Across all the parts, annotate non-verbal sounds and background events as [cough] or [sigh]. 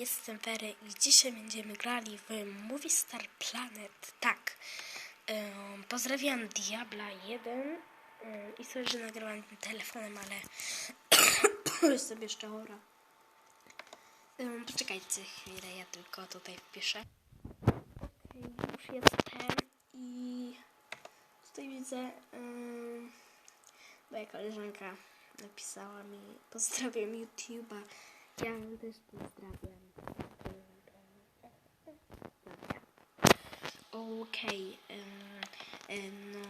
jestem Fery i dzisiaj będziemy grali w Movie Star Planet. Tak. Ym, pozdrawiam Diabla 1 ym, i sorry, że nagrywam tym telefonem, ale [coughs] jestem jeszcze chora. Ym, poczekajcie chwilę, ja tylko tutaj wpiszę. Okej, już jestem i tutaj widzę ym, moja koleżanka napisała mi pozdrawiam YouTube'a. Ja też pozdrawiam. Okej, em, no.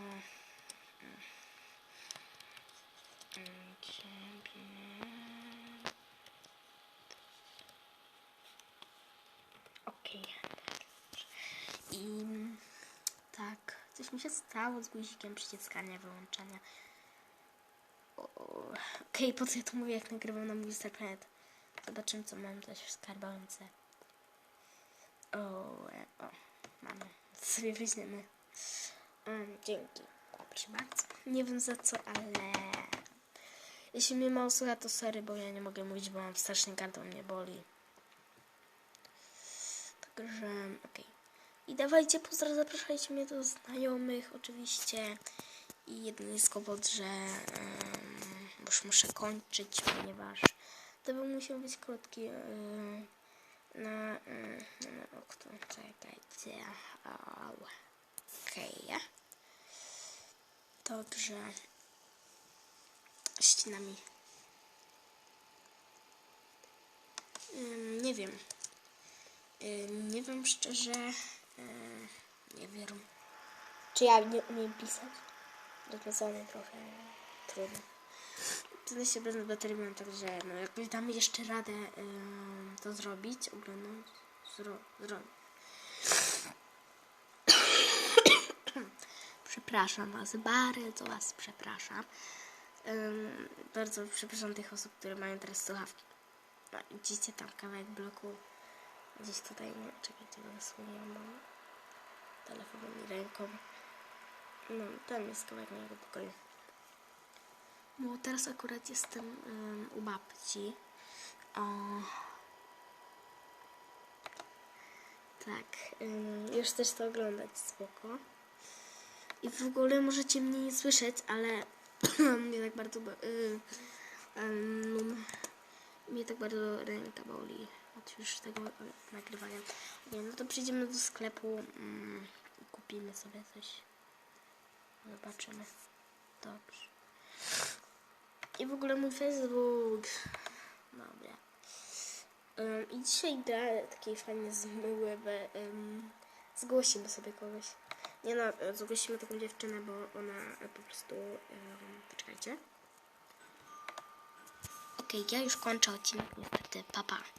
Okej. I tak, coś mi się stało z guzikiem przyciskania, wyłączania. Okej, po co ja to mówię, jak nagrywam na mój Star Planet? Zobaczymy, co mam też w skarbonce. O, e, o, mamy. Sobie weźmiemy. Um, dzięki. Proszę bardzo. Nie wiem za co, ale... Jeśli mnie mało słucha, to sorry, bo ja nie mogę mówić, bo mam strasznie gardło mnie boli. Także, okej. I dawajcie pozdraw, zapraszajcie mnie do znajomych, oczywiście. I jedyny jest kłopot, że um, już muszę kończyć, ponieważ to był musiał być krótki um, na, na okto. Czekajcie. Okej. Dobrze. Ścinami. Nie wiem. Nie wiem szczerze. Nie wiem. Czy ja nie umiem pisać? Dopisane trochę trudno. Tyle się bez baterii mam, także no, jakby damy jeszcze radę to zrobić, oglądać, zro, zrobić. [coughs] przepraszam Was, bardzo Was przepraszam. Bardzo przepraszam tych osób, które mają teraz słuchawki. No, tam kawałek bloku. Gdzieś tutaj, nie, czekajcie, zasłoniłam telefonem i ręką. No, tam jest kawałek mojego pokoju. Bo teraz akurat jestem ym, u babci. O, tak, ym, już też to oglądać, spoko. I w ogóle możecie mnie nie słyszeć, ale [clears throat] mnie tak bardzo... Y, ym, mnie tak bardzo ręka boli od już tego y, nagrywania. Nie, no to przyjdziemy do sklepu mm, kupimy sobie coś. Zobaczymy. Dobrze. I w ogóle mój Facebook. Dobra. Ym, I dzisiaj gra takiej fajnie zmyły, bo ym, zgłosimy sobie kogoś. Nie no, zgłosimy taką dziewczynę, bo ona po prostu... ym, poczekajcie. Okej, ja już kończę odcinek niestety. Papa. Pa.